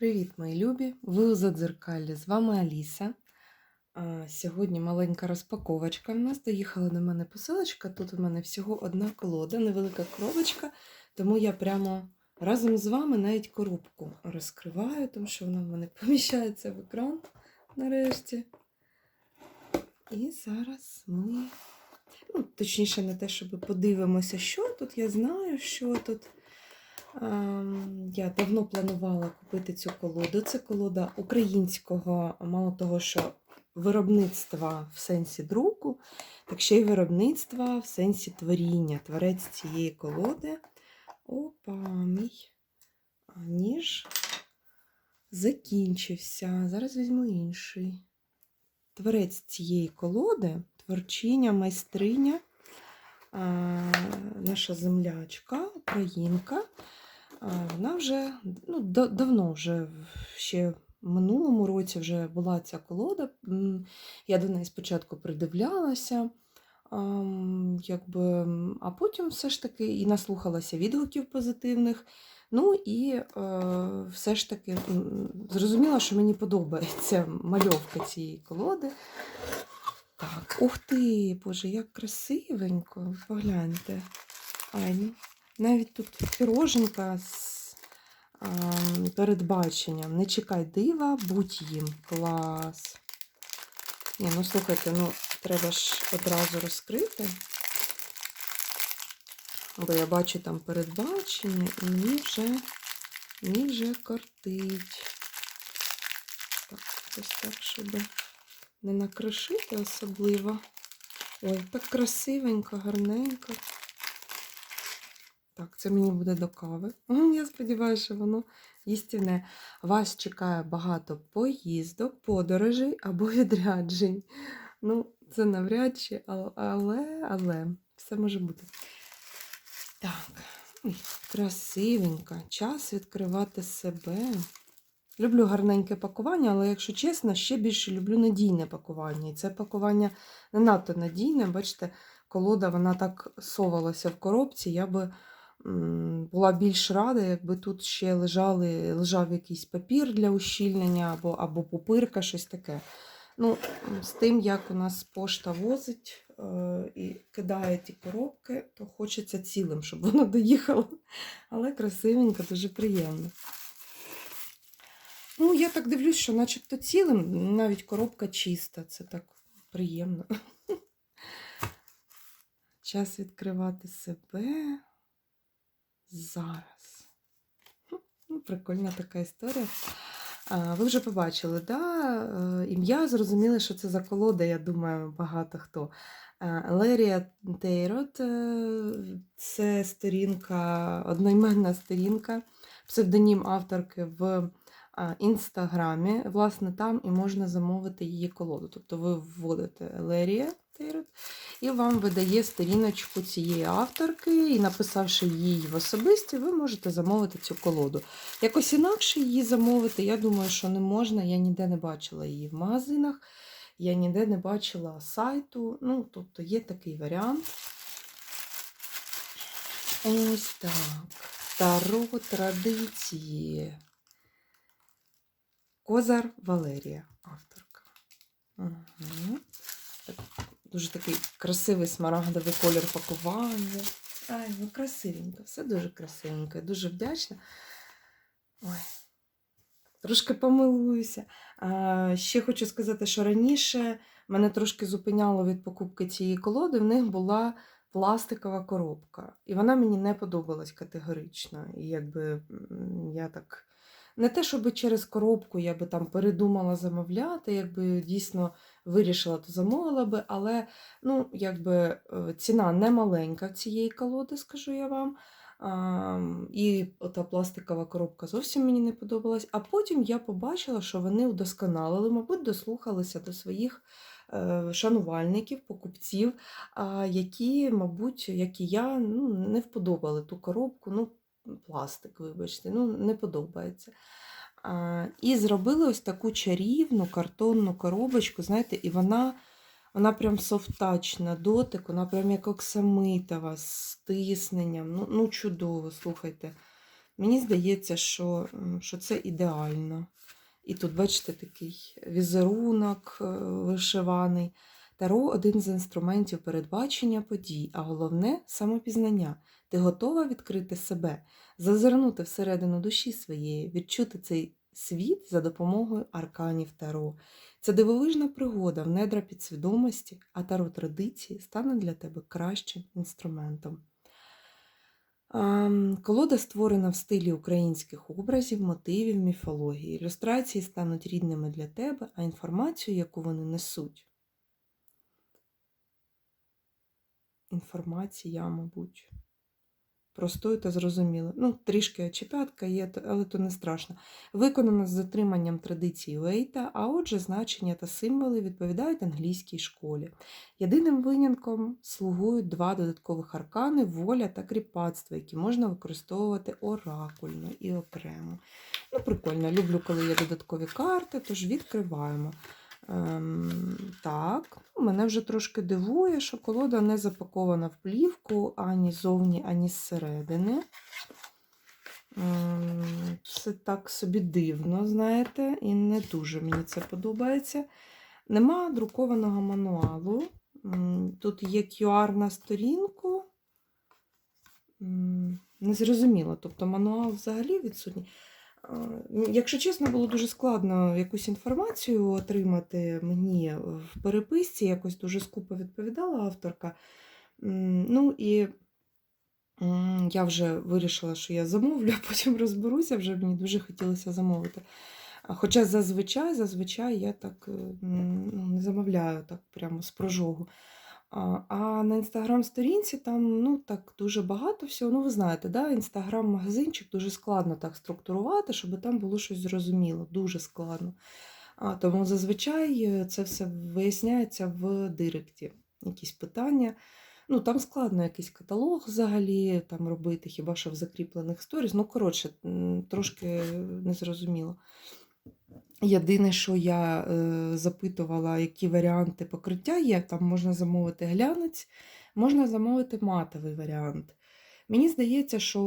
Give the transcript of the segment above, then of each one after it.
Привіт, мої любі! Ви у Задзеркалі. З вами Аліса. Сьогодні маленька розпаковочка. В нас доїхала до мене посилочка. Тут у мене всього одна колода, невелика коробочка, тому я прямо разом з вами навіть коробку розкриваю, тому що вона в мене поміщається в екран нарешті. І зараз ми, ну, точніше, не те, щоб подивимося, що тут. Я знаю, що тут. Ем, Я давно планувала купити цю колоду. Це колода українського, мало того, що виробництва в сенсі друку, так ще й виробництва в сенсі творіння. Творець цієї колоди. Опа, мій ніж закінчився. Зараз візьму інший. Творець цієї колоди, творчиня, майстриня, наша землячка, українка. Вона вже ну, давно вже ще в минулому році вже була ця колода. Я до неї спочатку придивлялася, якби, а потім все ж таки і наслухалася відгуків позитивних. Ну і е, все ж таки зрозуміла, що мені подобається мальовка цієї колоди. Так, ух ти, Боже, як красивенько. Погляньте. Ай, навіть тут піроженка з ам, передбаченням. Не чекай дива, будь їм. Клас. Ні, ну слухайте, ну треба ж одразу розкрити. Бо я бачу там передбачення, і мені вже, мені вже кортить. Так, ось так, щоб не накришити особливо. Ой, так красивенько, гарненько. Так, це мені буде до кави. Я сподіваюся, що воно їстівне. Вас чекає багато поїздок, подорожей або відряджень. Ну, це навряд чи, але, але, все може бути. Так, ой, красивенько. Час відкривати себе. Люблю гарненьке пакування, але, якщо чесно, ще більше люблю надійне пакування. І це пакування не надто надійне. Бачите, колода вона так совалася в коробці. Я би була більш рада, якби тут ще лежали, лежав якийсь папір для ущільнення або, або пупирка, щось таке. Ну, з тим, як у нас пошта возить е, і кидає ті коробки, то хочеться цілим, щоб воно доїхало. Але красивенько, дуже приємно. Ну, я так дивлюсь, що начебто цілим, навіть коробка чиста, це так приємно. Час відкривати себе зараз. Ну, прикольна така історія. Ви вже побачили, да? е, ім'я зрозуміли, що це за колода, я думаю, багато хто. Е, Лерія Тейрот е, це сторінка, одноіменна сторінка, псевдонім авторки в інстаграмі. Власне, там і можна замовити її колоду. Тобто ви вводите Лерія Тейрот, і вам видає сторіночку цієї авторки, і написавши її в особисті, ви можете замовити цю колоду. Якось інакше її замовити, я думаю, що не можна. Я ніде не бачила її в магазинах, я ніде не бачила сайту. Ну, тобто є такий варіант. Ось так. Таро традиції. Козар Валерія, авторка. Угу. Дуже такий красивий смарагдовий колір пакування. Ай, ну красивенько, все дуже красивенько. Дуже вдячна. Ой, трошки помилуюся. А, ще хочу сказати, що раніше мене трошки зупиняло від покупки цієї колоди. В них була пластикова коробка. І вона мені не подобалась категорично. І якби я так. Не те, щоб через коробку я би там передумала замовляти, якби дійсно вирішила, то замовила би, але ну, якби е, ціна не маленька цієї колоди, скажу я вам. А, і ота пластикова коробка зовсім мені не подобалась. А потім я побачила, що вони удосконалили, мабуть, дослухалися до своїх е, шанувальників, покупців, які, мабуть, як і я, ну, не вподобали ту коробку. Ну, пластик, вибачте, ну, не подобається. А, і зробили ось таку чарівну картонну коробочку, знаєте, і вона, вона прям софтач на дотик, вона прям як оксамитова, з тисненням. Ну, ну чудово, слухайте. Мені здається, що, що це ідеально. І тут, бачите, такий візерунок е, вишиваний. Таро один з інструментів передбачення подій, а головне самопізнання. Ти готова відкрити себе, зазирнути всередину душі своєї, відчути цей світ за допомогою арканів Таро. Це дивовижна пригода в недра підсвідомості, а таро традиції стане для тебе кращим інструментом. Колода створена в стилі українських образів, мотивів, міфології. Ілюстрації стануть рідними для тебе, а інформацію, яку вони несуть. Інформація, мабуть. Простою та зрозумілою. Ну, трішки очепятка є, але то не страшно. Виконана з затриманням традицій Уейта, а отже, значення та символи відповідають англійській школі. Єдиним винятком слугують два додаткових аркани воля та кріпацтво, які можна використовувати оракульно і окремо. Ну, прикольно, люблю, коли є додаткові карти, тож відкриваємо. Ем, так, ну, мене вже трошки дивує, що колода не запакована в плівку ані зовні, ані зсередини. Ем, Це так собі дивно, знаєте, і не дуже мені це подобається. Нема друкованого мануалу. Тут є QR на сторінку. Незрозуміло, тобто мануал взагалі відсутній. М, Якщо чесно, було дуже складно якусь інформацію отримати мені в переписці, якось дуже скупо відповідала авторка. Ну і я вже вирішила, що я замовлю, а потім розберуся, вже мені дуже хотілося замовити. Хоча зазвичай, зазвичай я так е, ну, не замовляю так прямо з прожогу. А, на інстаграм-сторінці там ну, так дуже багато всього. Ну, ви знаєте, да? інстаграм-магазинчик дуже складно так структурувати, щоб там було щось зрозуміло, дуже складно. А, тому зазвичай це все виясняється в директі. Якісь питання. Ну, там складно якийсь каталог взагалі там робити, хіба що в закріплених сторіс. Ну, коротше, трошки незрозуміло. Єдине, що я е, запитувала, які варіанти покриття є, там можна замовити глянець, можна замовити матовий варіант. Мені здається, що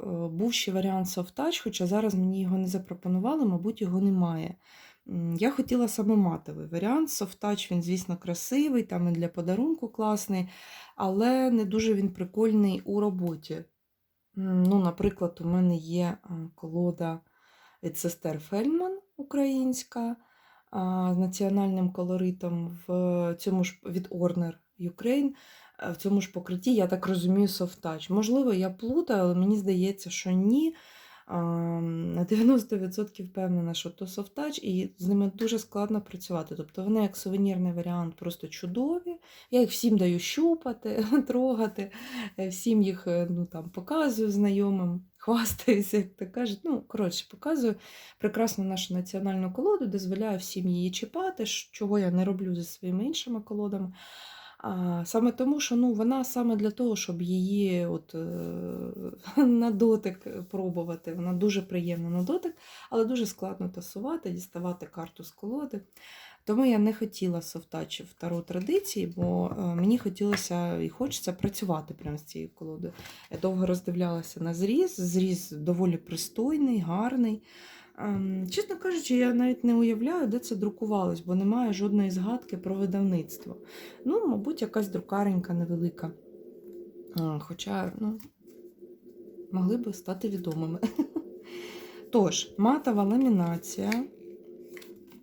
е, був ще варіант Touch, хоча зараз мені його не запропонували, мабуть, його немає. Я хотіла саме матовий варіант. Touch, він, звісно, красивий, там і для подарунку класний, але не дуже він прикольний у роботі. Ну, наприклад, у мене є колода від сестер Фельдман українська з національним колоритом в цьому ж від Orner Ukraine. В цьому ж покритті, я так розумію, touch. Можливо, я плутаю, але мені здається, що ні. На 90% впевнена, що то touch, і з ними дуже складно працювати. Тобто вони як сувенірний варіант просто чудові. Я їх всім даю щупати, трогати, е, всім їх е, ну, там, показую знайомим, хвастаюся, як то кажуть. Ну, коротше, показую прекрасну нашу національну колоду, дозволяю всім її чіпати, чого я не роблю зі своїми іншими колодами. А, саме тому, що ну, вона саме для того, щоб її от, е, на дотик пробувати. Вона дуже приємна на дотик, але дуже складно тасувати, діставати карту з колоди. Тому я не хотіла совтачі в таро традиції, бо е, мені хотілося і хочеться працювати прямо з цією колодою. Я довго роздивлялася на зріз. Зріз доволі пристойний, гарний. Ем, Чесно кажучи, я навіть не уявляю, де це друкувалось, бо немає жодної згадки про видавництво. Ну, мабуть, якась друкаренька невелика. Хоча, ну, могли би стати відомими. Тож, матова ламінація.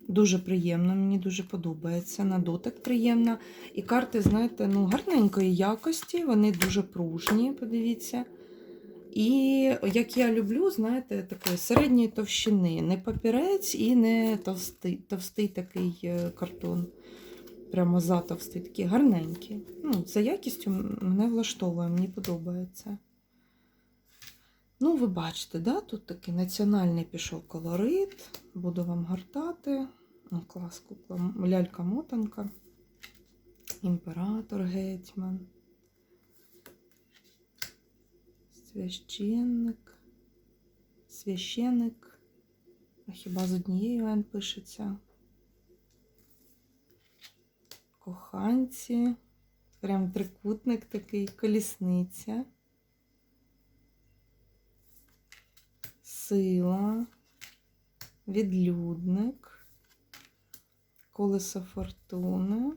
Дуже приємно, мені дуже подобається. На дотик приємна. І карти, знаєте, ну, гарненької якості, вони дуже пружні, подивіться. І як я люблю, знаєте, такої середньої товщини. Не папірець і не товстий, товстий такий е, картон. Прямо затовстий, такий гарненький. Ну, за якістю мене влаштовує, мені подобається. Ну, ви бачите, да? тут такий національний пішов колорит. Буду вам гортати. О, клас, кукла, лялька-мотанка. Імператор гетьман. Священник. Священник. А хіба з однією Н пишеться? Коханці. Прям трикутник такий, колісниця. Сила, відлюдник, колесо фортуни,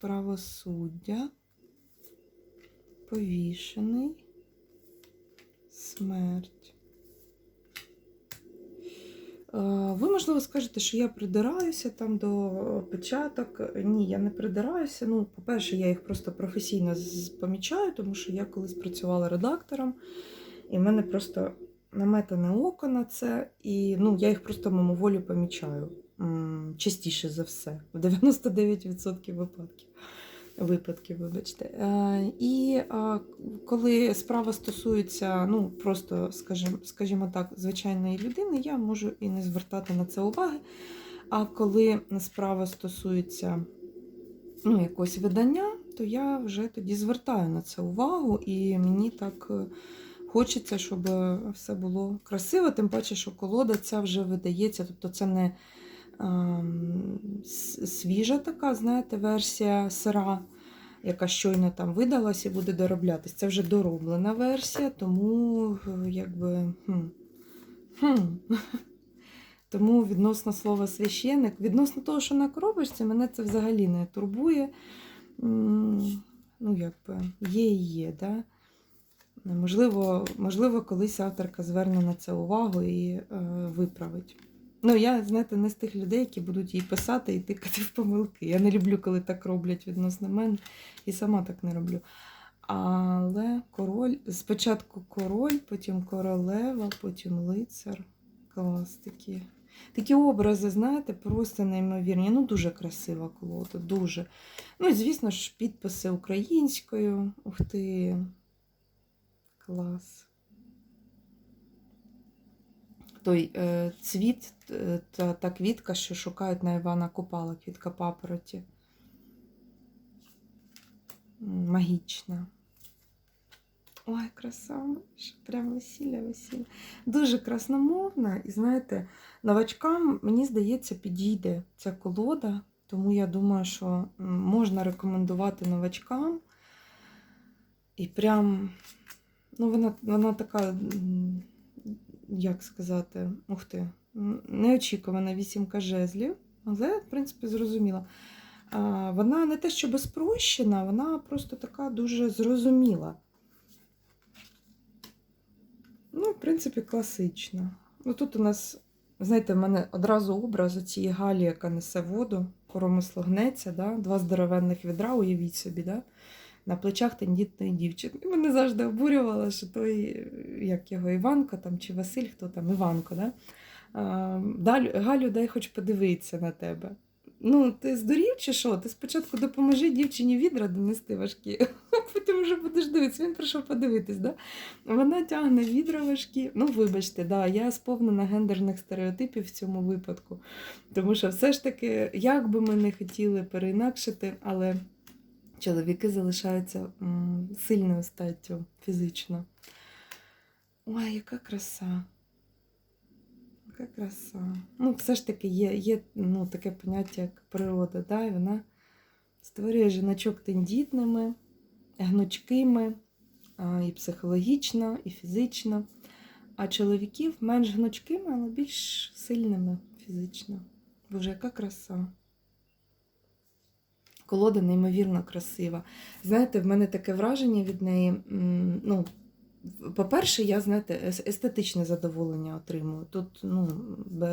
правосуддя, повішений, смерть. Е, Ви, можливо, скажете, що я придираюся там до печаток. Ні, я не придираюся. Ну, по-перше, я їх просто професійно помічаю, тому що я колись працювала редактором, і в мене просто наметане око на це, і ну, я їх просто мимоволі помічаю. Частіше за все, в 99% випадків. Випадків, вибачте. Е, і коли справа стосується, ну просто, скажімо, скажімо так, звичайної людини, я можу і не звертати на це уваги. А коли справа стосується ну, якогось видання, то я вже тоді звертаю на це увагу, і мені так е, хочеться, щоб все було красиво, тим паче, що колода ця вже видається, тобто це не ем, свіжа така, знаєте, версія сира, яка щойно там видалась і буде дороблятись. Це вже дороблена версія, тому е, якби. Хм, хм. Тому відносно слова священик, відносно того, що на коробочці, мене це взагалі не турбує. Ну, якби є і є, да? Можливо, можливо, колись авторка зверне на це увагу і е, виправить. Ну, я, знаєте, не з тих людей, які будуть їй писати і тикати в помилки. Я не люблю, коли так роблять відносно мене, і сама так не роблю. Але король, спочатку король, потім королева, потім лицар. Клас такі. Такі образи, знаєте, просто неймовірні. Ну, дуже красива колода, дуже. Ну, і, звісно ж, підписи українською. Ух ти. Клас. Той е, цвіт е, та, та квітка, що шукають на Івана Купала, квітка папороті. Магічна. Ой, краса, прям весілля, весілля. Дуже красномовна, і знаєте, новачкам, мені здається, підійде ця колода, тому я думаю, що можна рекомендувати новачкам. І прям, ну, вона, вона така, як сказати, ух ти, неочікувана вісімка жезлів, але, в принципі, зрозуміла. Вона не те, що спрощена, вона просто така дуже зрозуміла. Ну, в принципі, класична. Ну, тут у нас, знаєте, в мене одразу образ цієї Галі, яка несе воду, коромисло гнеться, да? два здоровенних відра, уявіть собі, да? На плечах тендітної дівчини. Мене завжди обурювало, що той, як його Іванко там, чи Василь, хто там, Іванко, да? Галю, дай хоч подивитися на тебе. Ну, ти здурів чи що? Ти спочатку допоможи дівчині відра донести важкі, потім вже будеш дивитися. Він прийшов подивитись, да? Вона тягне відра важкі. Ну, вибачте, да, я сповнена гендерних стереотипів в цьому випадку. Тому що все ж таки, як би ми не хотіли переінакшити, але чоловіки залишаються сильною статтю фізично. Ой, яка краса. Яка краса. Ну, все ж таки є, є ну, таке поняття, як природа, да? і вона створює жіночок тендітними, гнучкими, і психологічно, і фізично. А чоловіків менш гнучкими, але більш сильними фізично. Боже, яка краса. Колода неймовірно красива. Знаєте, в мене таке враження від неї. Ну, по-перше, я, знаєте, естетичне задоволення отримую. Тут ну,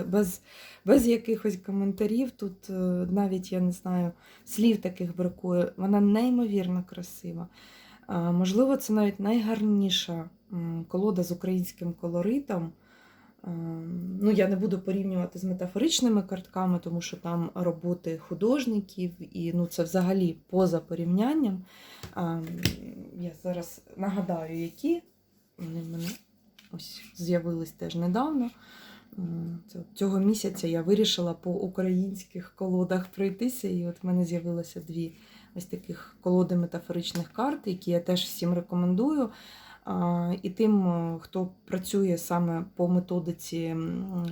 без, без якихось коментарів, тут е, навіть, я не знаю, слів таких бракує. Вона неймовірно красива. Можливо, це навіть найгарніша колода з українським колоритом. Ем, Ну, я не буду порівнювати з метафоричними картками, тому що там роботи художників, і ну, це взагалі поза порівнянням. Ем, Я зараз нагадаю, які вони в мене ось з'явились теж недавно. М, це от Цього місяця я вирішила по українських колодах пройтися, і от в мене з'явилося дві ось таких колоди метафоричних карт, які я теж всім рекомендую. І тим, е, хто працює саме по методиці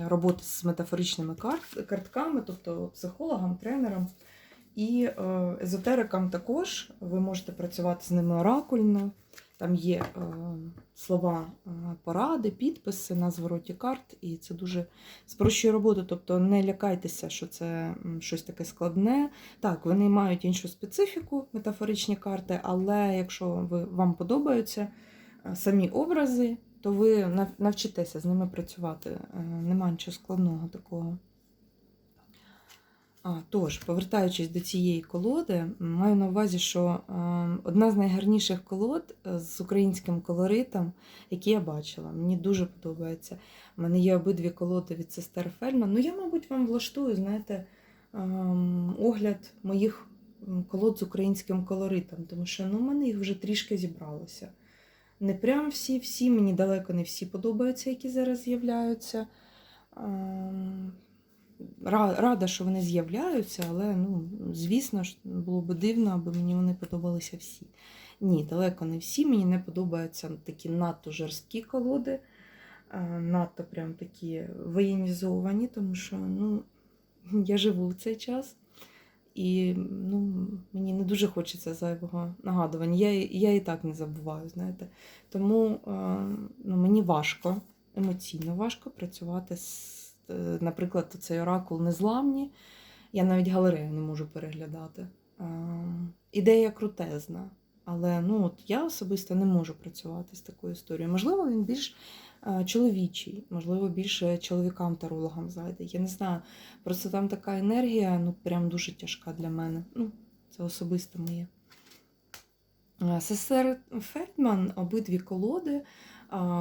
роботи з метафоричними карт, картками, тобто психологам, тренерам і е, езотерикам також, ви можете працювати з ними оракульно. Там є е, слова поради, підписи на звороті карт, і це дуже спрощує роботу. Тобто не лякайтеся, що це щось таке складне. Так, вони мають іншу специфіку, метафоричні карти, але якщо ви, вам подобаються самі образи, то ви навчитеся з ними працювати. Е, Нема нічого складного такого. А, тож, повертаючись до цієї колоди, маю на увазі, що е, одна з найгарніших колод е, з українським колоритом, які я бачила. Мені дуже подобається. У мене є обидві колоди від сестер Фельман. Ну, я, мабуть, вам влаштую, знаєте, ем, огляд моїх колод з українським колоритом, тому що ну, в мене їх вже трішки зібралося. Не прям всі-всі, мені далеко не всі подобаються, які зараз з'являються. Ем, Рада, що вони з'являються, але ну, звісно ж, було б дивно, аби мені вони подобалися всі. Ні, далеко не всі. Мені не подобаються такі надто жорсткі колоди, надто прям такі воєнізовані, тому що ну, я живу в цей час. І ну, мені не дуже хочеться зайвого нагадування. Я, я і так не забуваю, знаєте. Тому е, ну, мені важко, емоційно важко працювати з, е, наприклад, цей оракул незламні. Я навіть галерею не можу переглядати. Е, ідея крутезна, але ну, от я особисто не можу працювати з такою історією. Можливо, він більш чоловічий, можливо, більше чоловікам-тарологам зайде. Я не знаю. Просто там така енергія, ну, прям дуже тяжка для мене. Ну, це особисто моє. Сестер Фельдман, обидві колоди,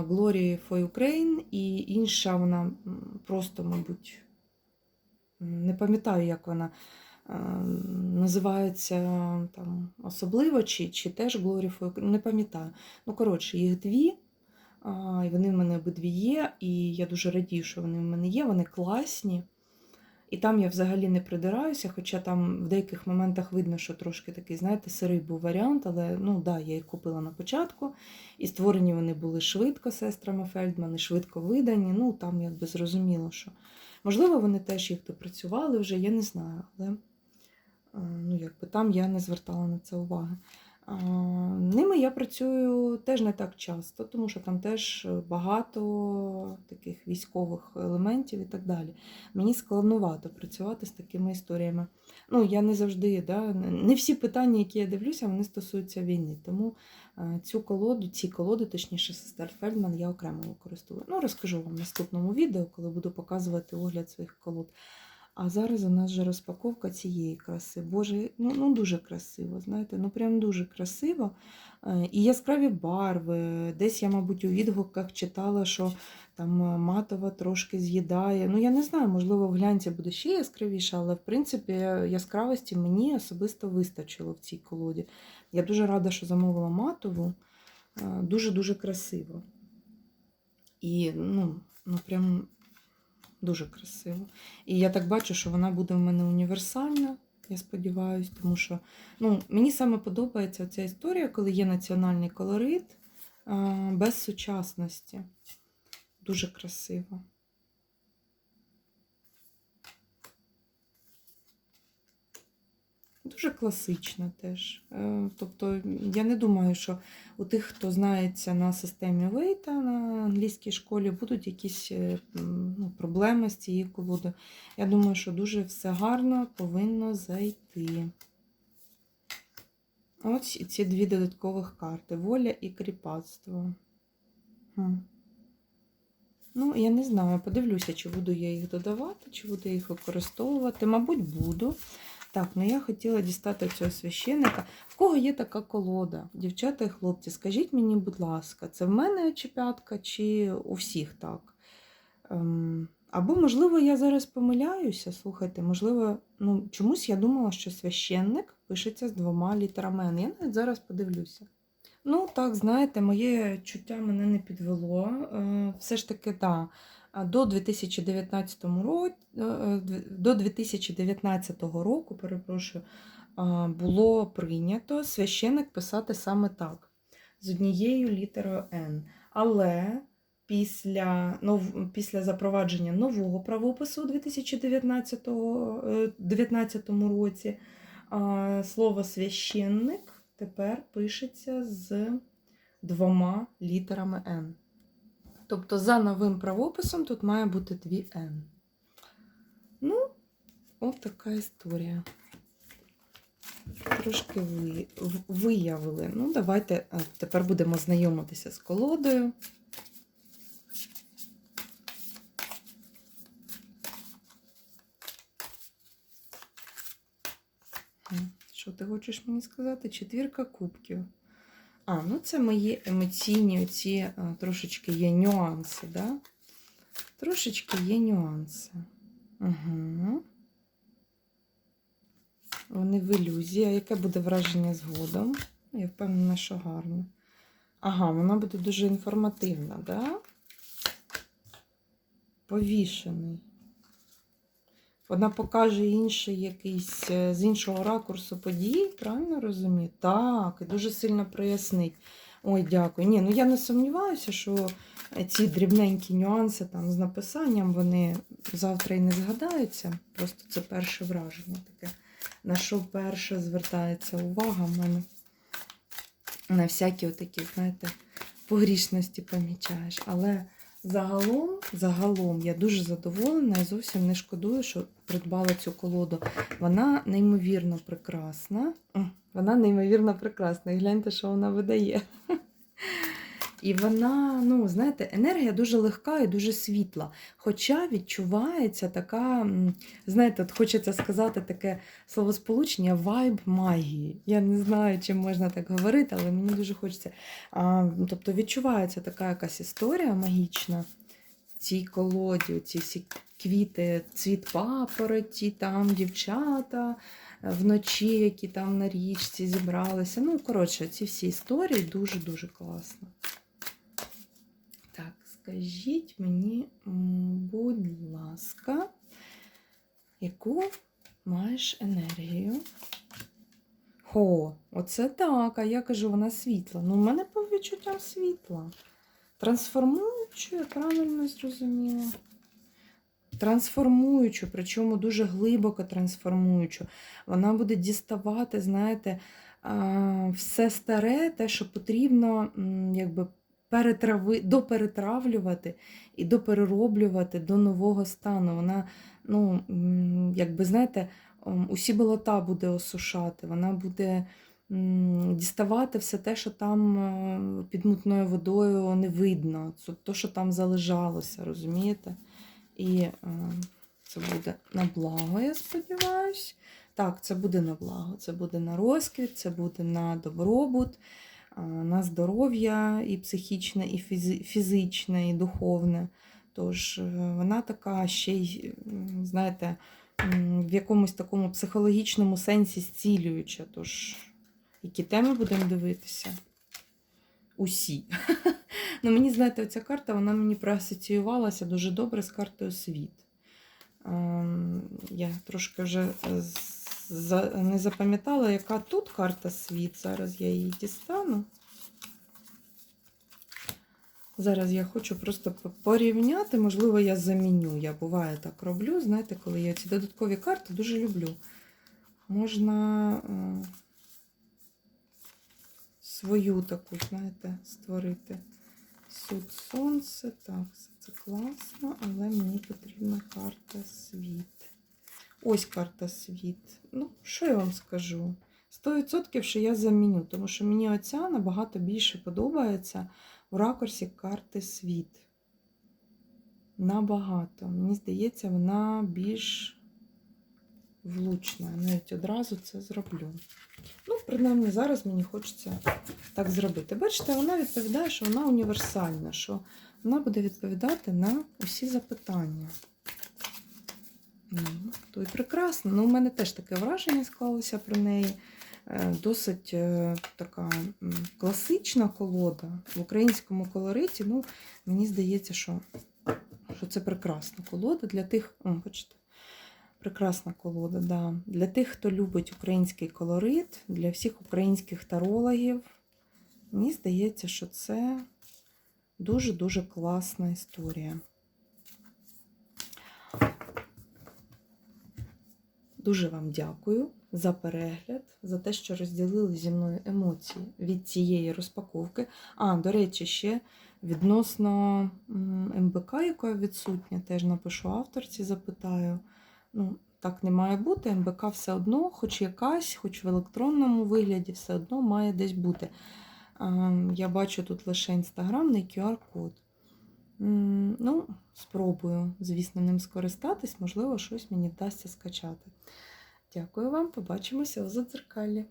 Glory for Ukraine і інша вона просто, мабуть, не пам'ятаю, як вона називається там особливо, чи, чи теж Glory for не пам'ятаю. Ну, коротше, їх дві. І вони в мене обидві є, і я дуже радію, що вони в мене є. Вони класні. І там я взагалі не придираюся, хоча там в деяких моментах видно, що трошки такий, знаєте, сирий був варіант, але ну да, я їх купила на початку, і створені вони були швидко сестрами Фельдман, і швидко видані. Ну там якби зрозуміло, що можливо вони теж їх допрацювали вже, я не знаю, але е, ну, якби там я не звертала на це уваги. Ними я працюю теж не так часто, тому що там теж багато таких військових елементів і так далі. Мені складновато працювати з такими історіями. Ну, я не завжди, да, не всі питання, які я дивлюся, вони стосуються війни. Тому е, цю колоду, ці колоди, точніше, сестер Фельдман, я окремо використовую. Ну, розкажу вам в наступному відео, коли буду показувати огляд своїх колод. А зараз у нас же розпаковка цієї краси. Боже, ну, ну дуже красиво, знаєте, ну прям дуже красиво. Е, І яскраві барви. Десь я, мабуть, у відгуках читала, що там е, матова трошки з'їдає. Ну, я не знаю, можливо, в глянці буде ще яскравіше, але в принципі яскравості мені особисто вистачило в цій колоді. Я дуже рада, що замовила матову. Е, Дуже-дуже красиво. І ну, ну прям дуже красиво. І я так бачу, що вона буде в мене універсальна. Я сподіваюся, тому що ну, мені саме подобається ця історія, коли є національний колорит без сучасності. Дуже красиво. Дуже класично теж. Е, Тобто, я не думаю, що у тих, хто знається на системі Вейта на англійській школі, будуть якісь е, ну, проблеми з цією колодою. Я думаю, що дуже все гарно повинно зайти. Ось ці дві додаткових карти: воля і кріпацтво. Хм. Ну, я не знаю, подивлюся, чи буду я їх додавати, чи буду я їх використовувати. Мабуть, буду. Так, ну я хотіла дістати цього священника. В кого є така колода? Дівчата і хлопці, скажіть мені, будь ласка, це в мене чіпятка, чи у всіх так? Ем, або, можливо, я зараз помиляюся. Слухайте, можливо, ну, чомусь я думала, що священник пишеться з двома літерами. Я навіть зараз подивлюся. Ну, так, знаєте, моє чуття мене не підвело. Е, Все ж таки, так. До 2019 року, до 2019 року, перепрошую, було прийнято священик писати саме так, з однією літерою Н. Але після, нов, після запровадження нового правопису у 2019 е, 19 році слово священник тепер пишеться з двома літерами N. Тобто, за новим правописом тут має бути дві N. Ну, от така історія. Трошки ви, виявили. Ну, давайте е, тепер будемо знайомитися з колодою. Що ти хочеш мені сказати? Четвірка кубків. А, ну це мої емоційні оці е, трошечки є нюанси, да? Трошечки є нюанси. Угу. Вони в ілюзії. А яке буде враження згодом? Я впевнена, що гарно. Ага, вона буде дуже інформативна, да? Повішений. Вона покаже інший якийсь е, з іншого ракурсу події, правильно розумію? Так, і дуже сильно прояснить. Ой, дякую. Ні, ну я не сумніваюся, що ці дрібненькі нюанси там з написанням вони завтра і не згадаються. Просто це перше враження таке. На що перше звертається увага в мене на всякі отакі, знаєте, погрішності помічаєш. Але загалом, загалом я дуже задоволена і зовсім не шкодую, що придбала цю колоду. Вона неймовірно прекрасна. Вона неймовірно прекрасна. І гляньте, що вона видає. І вона, ну, знаєте, енергія дуже легка і дуже світла. Хоча відчувається така, знаєте, от хочеться сказати таке словосполучення вайб магії. Я не знаю, чи можна так говорити, але мені дуже хочеться. А, тобто відчувається така якась історія магічна цій колоді, ці всі квіти, цвіт папороті, там дівчата е, вночі, які там на річці зібралися. Ну, коротше, ці всі історії дуже-дуже класно. Скажіть мені, будь ласка, яку маєш енергію? Хо, оце так. А я кажу, вона світла. Ну, в мене по відчуттям світла. Трансформуючу, я правильно зрозуміла. Трансформуючу, причому дуже глибоко трансформуючу. Вона буде діставати, знаєте, все старе, те, що потрібно, якби перетрави, доперетравлювати і доперероблювати до нового стану. Вона, ну, якби, знаєте, усі болота буде осушати, вона буде діставати все те, що там е, під мутною водою не видно, то, що там залежалося, розумієте? І е, це буде на благо, я сподіваюся. Так, це буде на благо, це буде на розквіт, це буде на добробут, на здоров'я і психічне, і фізичне, і духовне. Тож е, вона така ще й, знаєте, в якомусь такому психологічному сенсі зцілююча. Тож, які теми будемо дивитися? Усі. ну, мені, знаєте, оця карта вона мені проасоціювалася дуже добре з картою світ. Ем, Я трошки вже не запам'ятала, яка тут карта світ. Зараз я її дістану. Зараз я хочу просто порівняти, можливо, я заміню. Я буває так роблю. Знаєте, коли я ці додаткові карти дуже люблю. Можна е, свою таку, знаєте, створити. Суд сонце. Так, це класно, але мені потрібна карта світ. Ось карта світ. Ну, що я вам скажу? 100% що я заміню, тому що мені оця набагато більше подобається в ракурсі карти світ. Набагато. Мені здається, вона більш влучна. Навіть одразу це зроблю. Ну, принаймні, зараз мені хочеться так зробити. Бачите, вона відповідає, що вона універсальна, що вона буде відповідати на усі запитання. То і прекрасно. Ну, у мене теж таке враження склалося про неї. Е, Досить е, така класична колода в українському колориті. Ну, мені здається, що, що це прекрасна колода для тих. О, бачите, прекрасна колода, да. Для тих, хто любить український колорит, для всіх українських тарологів. Мені здається, що це дуже-дуже класна історія. Дуже вам дякую за перегляд, за те, що розділили зі мною емоції від цієї розпаковки. А, до речі, ще відносно МБК, яка відсутня, теж напишу авторці, запитаю. Ну, так не має бути. МБК все одно, хоч якась, хоч в електронному вигляді, все одно має десь бути. Я бачу тут лише інстаграмний QR-код. Ну, спробую, звісно, ним скористатись, можливо, щось мені вдасться скачати. Дякую вам, побачимося у задзеркалі.